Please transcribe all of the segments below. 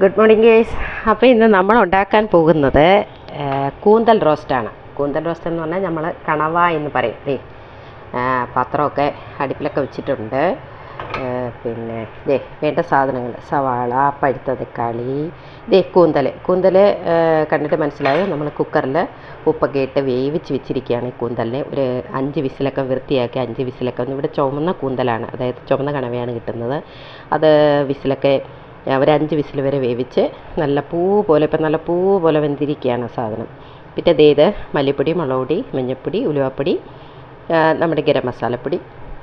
Good morning guys അപ്പോൾ ഇന്ന് നമ്മൾ ഉണ്ടാക്കാൻ പോകുന്നത് കൂന്തൽ റോസ്റ്റാണ് കൂന്തൽ റോസ്റ്റ് എന്ന് പറഞ്ഞാൽ നമ്മൾ കണവ എന്ന് പറയും ദേ പത്രമൊക്കെ അടുപ്പിലൊക്കെ വെച്ചിട്ടുണ്ട്. പിന്നെ ദേ വേണ്ട സാധനങ്ങൾ. സവാള പഴുത്ത തക്കാളി ദേ കൂന്തൽ കൂന്തൽ കണ്ടിട്ട് മനസ്സിലായോ? നമ്മൾ കുക്കറിൽ ഉപ്പൊക്കെ ഇട്ട് വേവിച്ച് വെച്ചിരിക്കുകയാണ് ഈ കൂന്തലിനെ. ഒരു അഞ്ച് വിസിലൊക്കെ വൃത്തിയാക്കി അഞ്ച് വിസിലൊക്കെ ഇവിടെ ചുമന്ന കൂന്തലാണ്. അതായത് ചുമന്ന കണവയാണ് കിട്ടുന്നത്. അത് വിസിലൊക്കെ ഒരു അഞ്ച് വിസിൽ വരെ വേവിച്ച് നല്ല പൂ പോലെ ഇപ്പം നല്ല പൂ പോലെ വെന്തിരിക്കുകയാണ് സാധനം. പിന്നെ ഇത് മല്ലിപ്പൊടി മുളക് പൊടി മഞ്ഞൾപ്പൊടി ഉലുവാപ്പൊടി നമ്മുടെ ഗരം മസാലപ്പൊടി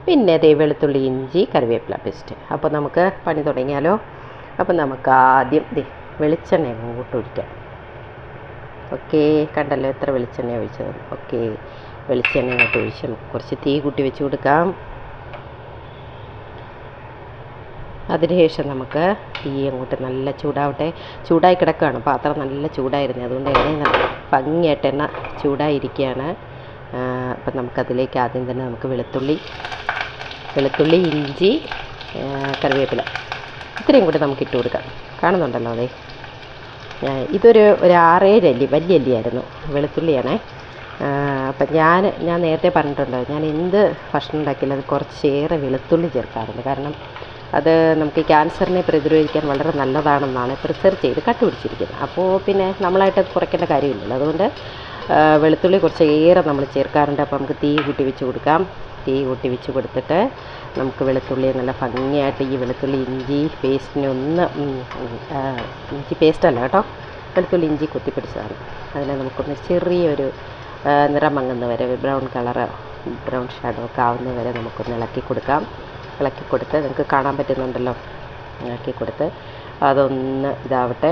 പിന്നെ ദേ വെളുത്തുള്ളി ഇഞ്ചി കറിവേപ്പില പേസ്റ്റ് അപ്പോൾ നമുക്ക് പണി തുടങ്ങിയാലോ? അപ്പോൾ നമുക്ക് ആദ്യം ദേ വെളിച്ചെണ്ണ അങ്ങോട്ട് ഒഴിക്കാം. ഓക്കെ കണ്ടല്ലോ എത്ര വെളിച്ചെണ്ണ ഒഴിച്ചത് ഓക്കെ വെളിച്ചെണ്ണ അങ്ങോട്ട് ഒഴിച്ച് കുറച്ച് തീ കൂട്ടി വെച്ച് കൊടുക്കാം. അതിനുശേഷം നമുക്ക് തീ അങ്ങോട്ട് നല്ല ചൂടാവട്ടെ. ചൂടായി കിടക്കുകയാണ്. പാത്രം നല്ല ചൂടായിരുന്നു. അതുകൊണ്ട് എണ്ണ ഭംഗിയായിട്ട് എണ്ണ ചൂടായിരിക്കുകയാണ്. അപ്പം നമുക്കതിലേക്ക് ആദ്യം തന്നെ നമുക്ക് വെളുത്തുള്ളി വെളുത്തുള്ളി ഇഞ്ചി കറിവേപ്പില ഇത്രയും കൂടി നമുക്ക് ഇട്ട് കൊടുക്കാം. കാണുന്നുണ്ടല്ലോ അതെ? ഇതൊരു ഒരു ആറേഴ് അല്ലി വലിയ അല്ലിയായിരുന്നു. വെളുത്തുള്ളിയാണേ. അപ്പം ഞാൻ ഞാൻ നേരത്തെ പറഞ്ഞിട്ടുണ്ടോ ഞാൻ എന്ത് ഭക്ഷണം ഉണ്ടാക്കിയാലും അത് കുറച്ചേറെ വെളുത്തുള്ളി ചേർക്കാറുണ്ട്. കാരണം അത് നമുക്ക് ക്യാൻസറിനെ പ്രതിരോധിക്കാൻ വളരെ നല്ലതാണെന്നാണ് റിസർച്ച് ചെയ്ത് കണ്ടുപിടിച്ചിരിക്കുന്നത്. അപ്പോൾ പിന്നെ നമ്മളായിട്ട് കുറയ്ക്കേണ്ട കാര്യമില്ലല്ലോ. അതുകൊണ്ട് വെളുത്തുള്ളി കുറച്ച് ഏറെ നമ്മൾ ചേർക്കാറുണ്ട്. അപ്പോൾ നമുക്ക് തീ കൂട്ടി വെച്ച് കൊടുക്കാം. തീ കൂട്ടി വെച്ച് കൊടുത്തിട്ട് നമുക്ക് വെളുത്തുള്ളി നല്ല ഭംഗിയായിട്ട് ഈ വെളുത്തുള്ളി ഇഞ്ചി പേസ്റ്റിനെ ഒന്ന് ഇഞ്ചി പേസ്റ്റ് കേട്ടോ. വെളുത്തുള്ളി ഇഞ്ചി കുത്തിപ്പിടിച്ചതാണ്. അതിനെ നമുക്കൊന്ന് ചെറിയൊരു നിറം മങ്ങുന്ന വരെ ബ്രൗൺ കളറ് ബ്രൗൺ ഷാഡോ ഒക്കെ ആവുന്ന വരെ നമുക്കൊന്ന് ഇളക്കി കൊടുക്കാം. ഇളക്കി കൊടുത്ത് നിങ്ങൾക്ക് കാണാൻ പറ്റുന്നുണ്ടല്ലോ. ഇളക്കി കൊടുത്ത് അതൊന്ന് ഇതാവട്ടെ.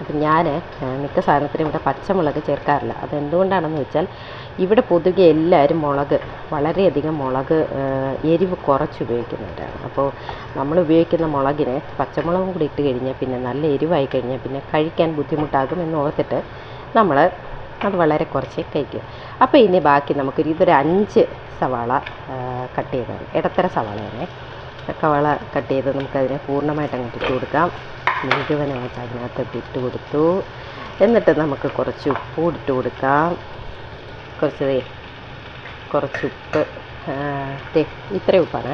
അപ്പം ഞാൻ മിക്ക സാധനത്തിനും ഇവിടെ പച്ചമുളക് ചേർക്കാറില്ല. അതെന്തുകൊണ്ടാണെന്ന് വെച്ചാൽ ഇവിടെ പൊതുവെ എല്ലാവരും മുളക് വളരെയധികം മുളക് എരിവ് കുറച്ച് ഉപയോഗിക്കുന്നവരാണ്. അപ്പോൾ നമ്മൾ ഉപയോഗിക്കുന്ന മുളകിന് പച്ചമുളകും കൂടി ഇട്ട് കഴിഞ്ഞാൽ പിന്നെ നല്ല എരിവായി കഴിഞ്ഞാൽ പിന്നെ കഴിക്കാൻ ബുദ്ധിമുട്ടാകും എന്ന് ഓർത്തിട്ട് നമ്മൾ അത് വളരെ കുറച്ച് കഴിക്കും. അപ്പോൾ ഇനി ബാക്കി നമുക്ക് ഇതൊരു അഞ്ച് സവാള കട്ട് ചെയ്താണ് ഇടത്തര സവാളയാണ് സവാള കട്ട് ചെയ്ത് നമുക്കതിനെ പൂർണമായിട്ട് അങ്ങോട്ട് ഇട്ട് കൊടുക്കാം. മുഴുവനായിട്ട് അതിനകത്തോട്ട് ഇട്ട് കൊടുത്തു. എന്നിട്ട് നമുക്ക് കുറച്ച് ഉപ്പ് ഇട്ട് കൊടുക്കാം. കുറച്ച് കുറച്ച് ഉപ്പ് ഇത്രയും ഉപ്പാണ്.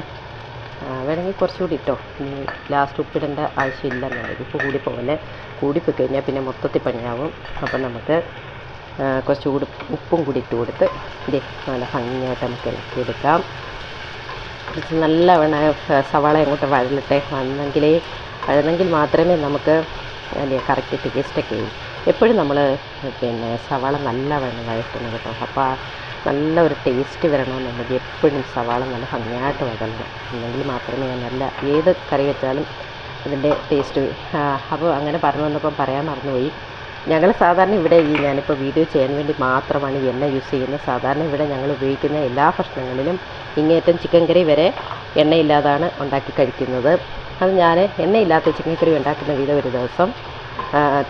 വേണമെങ്കിൽ കുറച്ചുകൂടി ഇട്ടോ. ലാസ്റ്റ് ഉപ്പിടേണ്ട ആവശ്യമില്ലെന്നാണ്. ഉപ്പ് കൂടി പോലെ കൂടിപ്പോയി കഴിഞ്ഞാൽ പിന്നെ മൊത്തത്തിൽ പണിയാവും. അപ്പം നമുക്ക് കുറച്ചുകൂടി ഉപ്പും കൂടി ഇട്ട് കൊടുത്ത് ഇത് നല്ല ഭംഗിയായിട്ട് നമുക്ക് ഇളക്കിയെടുക്കാം. കുറച്ച് വേണ സവാള അങ്ങോട്ട് വഴലിട്ടെ. വന്നെങ്കിലേ വഴന്നെങ്കിൽ മാത്രമേ നമുക്ക് അതിന്റെ കറക്റ്റ് ടേസ്റ്റൊക്കെ ഉള്ളൂ. എപ്പോഴും നമ്മൾ പിന്നെ സവാള നല്ലവണ്ണം വഴറ്റണം കേട്ടോ. അപ്പോൾ നല്ല ഒരു ടേസ്റ്റ് വരണമെന്നുണ്ടെങ്കിൽ എപ്പോഴും സവാള നല്ല ഭംഗിയായിട്ട് വഴലണം എന്നെങ്കിൽ മാത്രമേ നല്ല ഏത് കറി വെച്ചാലും അതിന്റെ ടേസ്റ്റ് അപ്പോൾ അങ്ങനെ പറഞ്ഞു വന്നപ്പം പറയാൻ മറന്നുപോയി. ഞങ്ങൾ സാധാരണ ഇവിടെ ഈ ഞാനിപ്പോൾ വീഡിയോ ചെയ്യാൻ വേണ്ടി മാത്രമാണ് എണ്ണ യൂസ് ചെയ്യുന്നത്. സാധാരണ ഇവിടെ ഞങ്ങൾ ഉപയോഗിക്കുന്ന എല്ലാ ഭക്ഷണങ്ങളിലും ഇങ്ങേറ്റം ചിക്കൻ കറി വരെ എണ്ണയില്ലാതാണ് ഉണ്ടാക്കി കഴിക്കുന്നത്. അത് ഞാൻ എണ്ണയില്ലാത്ത ചിക്കൻ കറി ഉണ്ടാക്കുന്ന വീഡിയോ ഒരു ദിവസം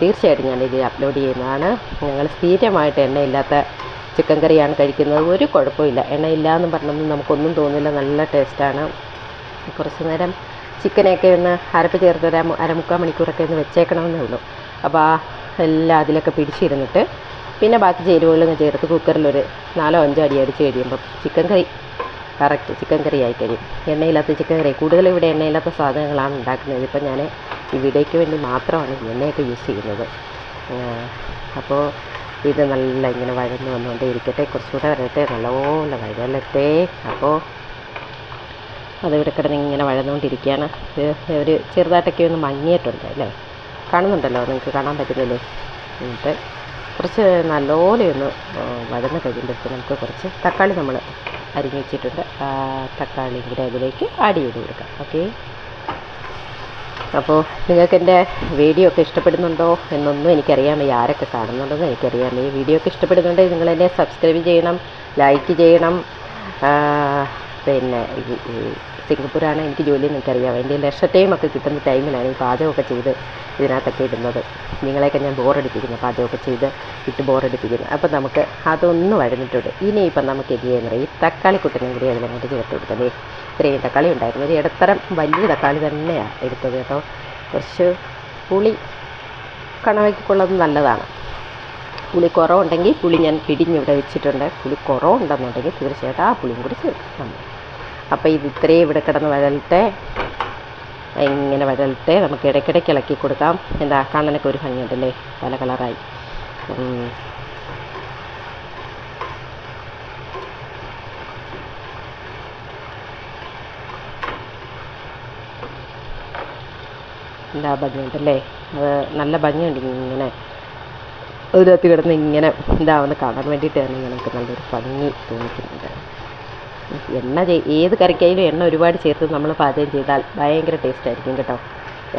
തീർച്ചയായിട്ടും ഇതിൽ അപ്ലോഡ് ചെയ്യുന്നതാണ്. ഞങ്ങൾ സ്ഥിരമായിട്ട് എണ്ണയില്ലാത്ത ചിക്കൻ കറിയാണ് കഴിക്കുന്നത്. ഒരു കുഴപ്പമില്ല. എണ്ണയില്ല എന്ന് പറഞ്ഞൊന്നും നമുക്കൊന്നും തോന്നില്ല. നല്ല ടേസ്റ്റാണ് കുറച്ച് നേരം ചിക്കനെയൊക്കെ ഒന്ന് അരപ്പ് ചേർത്ത് ഒരു അര- അരമുക്കാൽ മണിക്കൂറൊക്കെ ഒന്ന് വെച്ചേക്കണമെന്നേ ഉള്ളൂ. അപ്പോൾ ആ എല്ലാം അതിലൊക്കെ പിടിച്ചിരുന്നിട്ട് പിന്നെ ബാക്കി ചേരുവകളും ചേർത്ത് കുക്കറിലൊരു നാലോ അഞ്ചോ അടി അടിച്ച് കഴിയുമ്പം chicken curry. Correct chicken curry ആയി കഴിയും എണ്ണയില്ലാത്ത ചിക്കൻ കറി. കൂടുതലും ഇവിടെ എണ്ണയില്ലാത്ത സാധനങ്ങളാണ് ഉണ്ടാക്കുന്നത്. ഇപ്പം ഞാൻ ഇവിടേക്ക് വേണ്ടി മാത്രമാണ് എണ്ണയൊക്കെ യൂസ് ചെയ്യുന്നത്. അപ്പോൾ ഇത് നല്ല ഇങ്ങനെ വഴന്ന് വന്നുകൊണ്ടേ ഇരിക്കട്ടെ. കുറച്ചുകൂടെ വരട്ടെ. നല്ലപോലെ വഴലട്ടെ അപ്പോൾ അതിവിടെ കിടന്ന് ഇങ്ങനെ വഴന്നുകൊണ്ടിരിക്കുകയാണ്. ഒരു ചെറുതായിട്ടൊക്കെ ഒന്ന് മങ്ങിയിട്ടുണ്ട് അല്ലേ? കാണുന്നുണ്ടല്ലോ നിങ്ങൾക്ക് കാണാൻ പറ്റുന്നില്ലേ? എന്നിട്ട് കുറച്ച് നല്ലപോലെ ഒന്ന് വഴന്ന് കഴിയുമ്പോഴത്തേക്ക് നമുക്ക് കുറച്ച് തക്കാളി നമ്മൾ അരിഞ്ഞ് വെച്ചിട്ടുണ്ട്. തക്കാളി കൂടെ അതിലേക്ക് ആഡ് ചെയ്ത് കൊടുക്കാം. ഓക്കെ അപ്പോൾ നിങ്ങൾക്ക് എന്റെ വീഡിയോ ഒക്കെ ഇഷ്ടപ്പെടുന്നുണ്ടോ എന്നൊന്നും എനിക്കറിയാൻ വയ്യ. ആരൊക്കെ കാണുന്നുണ്ടെന്ന് എനിക്കറിയാൻ വയ്യ. വീഡിയോ ഒക്കെ ഇഷ്ടപ്പെടുന്നുണ്ടെങ്കിൽ നിങ്ങൾ എന്നെ സബ്സ്ക്രൈബ് ചെയ്യണം ലൈക്ക് ചെയ്യണം. പിന്നെ സിംഗപ്പൂരാണ് എനിക്ക് ജോലി എനിക്കറിയാം എന്റെ ലക്ഷത്തെയും ഒക്കെ കിട്ടുന്ന ടൈമിലാണ് ഈ പാചകമൊക്കെ ചെയ്ത് ഇതിനകത്തൊക്കെ ഇടുന്നത്. നിങ്ങളെയൊക്കെ ഞാൻ ബോറടിപ്പിക്കുന്നു പാചകമൊക്കെ ചെയ്ത് ഇട്ട് ബോറടിപ്പിക്കുന്നു. അപ്പോൾ നമുക്ക് അതൊന്നും വഴന്നിട്ടുണ്ട്. ഇനിയിപ്പം നമുക്ക് എന്ത് ചെയ്യുന്നത് ഈ തക്കാളി കുട്ടനും കൂടി അതിലങ്ങോട്ട് ചേർത്ത് കൊടുത്തല്ലേ ഇത്രയും തക്കാളി ഉണ്ടായിരുന്നു. ഒരു ഇടത്തരം വലിയ തക്കാളി തന്നെയാണ് എടുത്തത് കേട്ടോ. കുറച്ച് പുളി കണവയ്ക്കുള്ളത് നല്ലതാണ്. പുളി കുറവുണ്ടെങ്കിൽ പുളി ഞാൻ പിടിഞ്ഞിവിടെ വെച്ചിട്ടുണ്ട്. പുളി കുറവുണ്ടെന്നുണ്ടെങ്കിൽ തീർച്ചയായിട്ടും ആ പുളിയും കൂടി ചേർക്കും നമ്മൾ അപ്പോൾ ഇത് ഇത്രയും ഇവിടെ കിടന്ന് വഴലട്ടെ ഇങ്ങനെ വഴലട്ടെ നമുക്ക് ഇടയ്ക്കിടയ്ക്ക് ഇളക്കി കൊടുക്കാം. എന്താ കാണാനൊക്കെ ഒരു ഭംഗിയുണ്ടല്ലേ? പല കളറായി. എന്താ ഭംഗിയുണ്ടല്ലേ? അത് നല്ല ഭംഗിയുണ്ട് ഇങ്ങനെ. അതിനകത്ത് കിടന്ന് ഇങ്ങനെ ഇതാവുന്ന കാണാൻ വേണ്ടിയിട്ടാണ് നമുക്ക് നല്ലൊരു ഭംഗി തോന്നിക്കുന്നുണ്ട് എണ്ണ ഏത് കറിക്കായാലും എണ്ണ ഒരുപാട് ചേർത്ത് നമ്മൾ പാചകം ചെയ്താൽ ഭയങ്കര ടേസ്റ്റ് ആയിരിക്കും കേട്ടോ.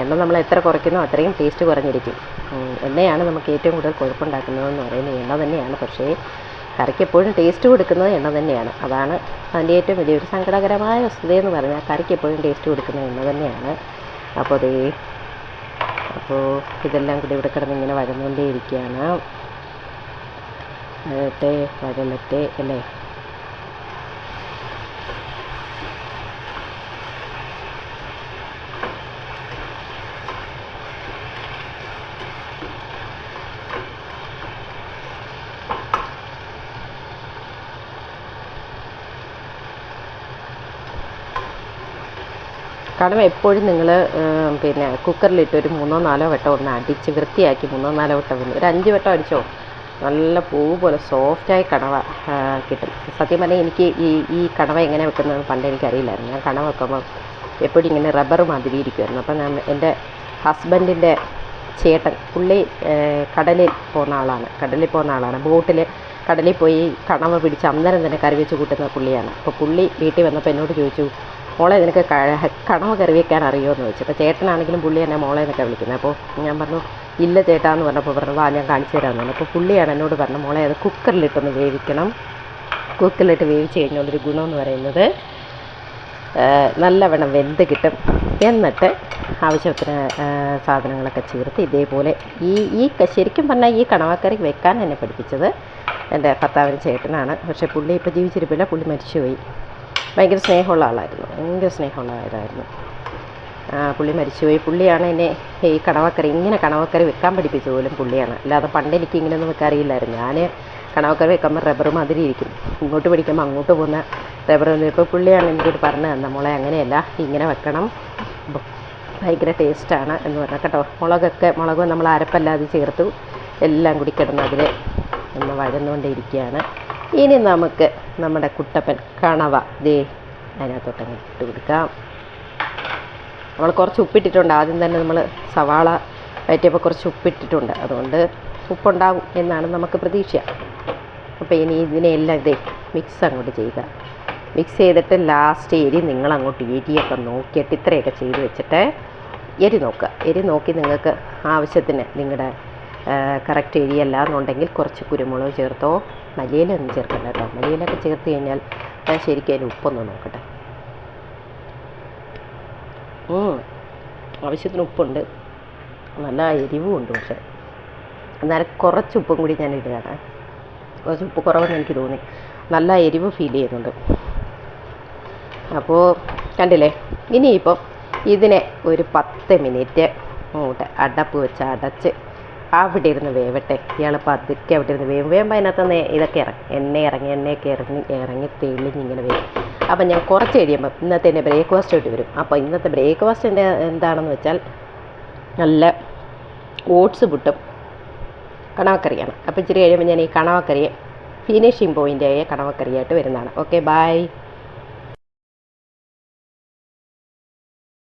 എണ്ണ നമ്മൾ എത്ര കുറയ്ക്കുന്നോ അത്രയും ടേസ്റ്റ് കുറഞ്ഞിരിക്കും. എണ്ണയാണ് നമുക്ക് ഏറ്റവും കൂടുതൽ കുഴപ്പമുണ്ടാക്കുന്നതെന്ന് പറയുന്നത്. എണ്ണ തന്നെയാണ്. പക്ഷേ കറിക്ക് എപ്പോഴും ടേസ്റ്റ് കൊടുക്കുന്നത് എണ്ണ തന്നെയാണ്. അതാണ് അതിന്റെ ഏറ്റവും വലിയൊരു സങ്കടകരമായ വസ്തുതയെന്ന് പറഞ്ഞാൽ കറിക്ക് എപ്പോഴും ടേസ്റ്റ് കൊടുക്കുന്നത് എണ്ണ തന്നെയാണ്. അപ്പോൾ അതേ അപ്പോൾ ഇതെല്ലാം കൂടി ഇവിടെ കിടന്ന് ഇങ്ങനെ വഴന്നുകൊണ്ടേ ഇരിക്കുകയാണ് വഴട്ടെ വഴലട്ടെ അല്ലേ? കടമ എപ്പോഴും നിങ്ങൾ പിന്നെ കുക്കറിലിട്ട് ഒരു മൂന്നോ നാലോ വട്ടം ഒന്ന് അടിച്ച് വൃത്തിയാക്കി മൂന്നോ നാലോ വട്ടം ഒന്ന് ഒരു അഞ്ച് വട്ടം അടിച്ചോ? നല്ല പൂ പോലെ സോഫ്റ്റായി കണവ കിട്ടും. സത്യം പറഞ്ഞാൽ എനിക്ക് ഈ ഈ കണവ എങ്ങനെ വെക്കുന്നതെന്ന് പണ്ട് എനിക്കറിയില്ലായിരുന്നു. ഞാൻ കണവ വെക്കുമ്പോൾ എപ്പോഴും ഇങ്ങനെ റബ്ബർ മാതിരി ഇരിക്കുമായിരുന്നു അപ്പം ഞാൻ എന്റെ ഹസ്ബൻഡിന്റെ ചേട്ടൻ പുള്ളി കടലിൽ പോകുന്ന ആളാണ്. കടലിൽ പോകുന്ന ആളാണ്. ബോട്ടിൽ കടലിൽ പോയി കണവ പിടിച്ച് അന്നേരം തന്നെ കറി വെച്ച് കൂട്ടുന്ന പുള്ളിയാണ്. അപ്പോൾ പുള്ളി വീട്ടിൽ വന്നപ്പോൾ എന്നോട് ചോദിച്ചു മോളെ നിനക്ക് കടമ കറി വെക്കാൻ അറിയുമോ എന്ന് ചോദിച്ചു. അപ്പോൾ ചേട്ടനാണെങ്കിലും പുള്ളി എന്നെ മോളെ എന്നൊക്കെ വിളിക്കുന്നത്. അപ്പോൾ ഞാൻ പറഞ്ഞു ഇല്ല ചേട്ടാ എന്ന് പറഞ്ഞപ്പോൾ പറഞ്ഞു വാ ഞാൻ കാണിച്ചു തരാമെന്ന് പറഞ്ഞു. അപ്പോൾ പുള്ളിയാണ് എന്നോട് പറഞ്ഞു മോളെ അത് കുക്കറിലിട്ടൊന്ന് വേവിക്കണം. കുക്കറിലിട്ട് വേവിച്ച് കഴിഞ്ഞുള്ളൊരു ഗുണമെന്ന് പറയുന്നത് നല്ലവണ്ണം വെന്ത് കിട്ടും. എന്നിട്ട് ആവശ്യത്തിന് സാധനങ്ങളൊക്കെ ചേർത്ത് ഇതേപോലെ ഈ ഈ ശരിക്കും പറഞ്ഞാൽ ഈ കണവാക്കറി വെക്കാൻ എന്നെ പഠിപ്പിച്ചത് എന്റെ ഭർത്താവിന് ചേട്ടനാണ്. പക്ഷേ പുള്ളി ഇപ്പോൾ ജീവിച്ചിരിപ്പില്ല പുള്ളി മരിച്ചുപോയി. ഭയങ്കര സ്നേഹമുള്ള ആളായിരുന്നു. ഭയങ്കര സ്നേഹമുള്ള ആളായിരുന്നു. പുള്ളി മരിച്ചുപോയി. പുള്ളിയാണ് എന്നെ ഈ കണവക്കറി ഇങ്ങനെ കണവക്കറി വെക്കാൻ പഠിപ്പിച്ചത് പോലും പുള്ളിയാണ്. അല്ലാതെ പണ്ട് എനിക്ക് ഇങ്ങനെയൊന്നും വെക്കാൻ അറിയില്ലായിരുന്നു. ഞാൻ കണവക്കറി വെക്കുമ്പോൾ റബ്ബർ മാതിരി ഇരിക്കും. ഇങ്ങോട്ട് പിടിക്കുമ്പോൾ അങ്ങോട്ട് പോകുന്ന റബ്ബർ ഇപ്പോൾ പുള്ളിയാണ് എനിക്കൊരു പറഞ്ഞു തന്നെ അങ്ങനെയല്ല. ഇങ്ങനെ വെക്കണം. ഭയങ്കര ടേസ്റ്റാണ് എന്ന് പറഞ്ഞാൽ കേട്ടോ മുളകൊക്കെ മുളക് നമ്മൾ അരപ്പല്ലാതെ ചേർത്തു. എല്ലാം കൂടി കിടന്ന് അതിൽ ഒന്ന് വഴന്നുകൊണ്ടിരിക്കുകയാണ്. ഇനി നമുക്ക് നമ്മുടെ കുട്ടപ്പൻ കണവ. ദേ അതിനകത്തോട്ടങ്ങ് ഇട്ട് കൊടുക്കാം. നമ്മൾ കുറച്ച് ഉപ്പിട്ടിട്ടുണ്ട്. ആദ്യം തന്നെ നമ്മൾ സവാള വയറ്റിയപ്പോൾ കുറച്ച് ഉപ്പിട്ടിട്ടുണ്ട്. അതുകൊണ്ട് ഉപ്പുണ്ടാവും എന്നാണ് നമുക്ക് പ്രതീക്ഷ. അപ്പോൾ ഇനി ഇതിനെല്ലാം ഇതേ മിക്സ് അങ്ങോട്ട് ചെയ്യുക. മിക്സ് ചെയ്തിട്ട് ലാസ്റ്റ് എരി നിങ്ങൾ അങ്ങോട്ട് എരിയൊക്കെ നോക്കിയിട്ട് ഇത്രയൊക്കെ ചെയ്ത് വെച്ചിട്ട് എരി നോക്കുക. എരി നോക്കി നിങ്ങൾക്ക് ആവശ്യത്തിന് നിങ്ങളുടെ കറക്റ്റ് എരിയല്ല എന്നുണ്ടെങ്കിൽ കുറച്ച് കുരുമുളക് ചേർത്തോ മല്ലിയിലൊന്നും ചേർക്കണ്ട കേട്ടോ. മല്ലിയിലൊക്കെ ചേർത്ത് കഴിഞ്ഞാൽ ഞാൻ ശരിക്കും അതിന് ഉപ്പൊന്ന് നോക്കട്ടെ. ആവശ്യത്തിന് ഉപ്പുണ്ട്. നല്ല എരിവും ഉണ്ട് പക്ഷേ. എന്നാലും കുറച്ച് ഉപ്പും കൂടി ഞാൻ ഇടുകയാണ്. കുറച്ച് ഉപ്പ് കുറവെന്ന് എനിക്ക് തോന്നി. നല്ല എരിവ് ഫീൽ ചെയ്യുന്നുണ്ട്. അപ്പോൾ കണ്ടില്ലേ? ഇനിയിപ്പം ഇതിനെ ഒരു പത്ത് മിനിറ്റ് അങ്ങോട്ട് അടപ്പ് വെച്ച് അടച്ച് അവിടെ ഇരുന്ന് വേവട്ടെ. ഇയാൾ പതുക്കെ അവിടെ ഇരുന്ന് വേവും. വേവുമ്പോൾ അതിനകത്ത് ഇതൊക്കെ ഇറങ്ങി എണ്ണ ഇറങ്ങി എണ്ണയൊക്കെ ഇറങ്ങി ഇറങ്ങി തെളിഞ്ഞിങ്ങനെ വരും. അപ്പം ഞാൻ കുറച്ച് കഴിയുമ്പോൾ ഇന്നത്തെ എന്റെ ബ്രേക്ക്ഫാസ്റ്റ് ആയിട്ട് വരും. അപ്പോൾ ഇന്നത്തെ ബ്രേക്ക്ഫാസ്റ്റ് എന്റെ എന്താണെന്ന് വെച്ചാൽ നല്ല ഓട്സ് പുട്ടും കണവക്കറിയാണ്. അപ്പോൾ ഇച്ചിരി കഴിയുമ്പോൾ ഞാൻ ഈ കണവക്കറിയെ ഫിനിഷിങ് പോയിന്റായ കണവക്കറിയായിട്ട് വരുന്നതാണ്. Okay bye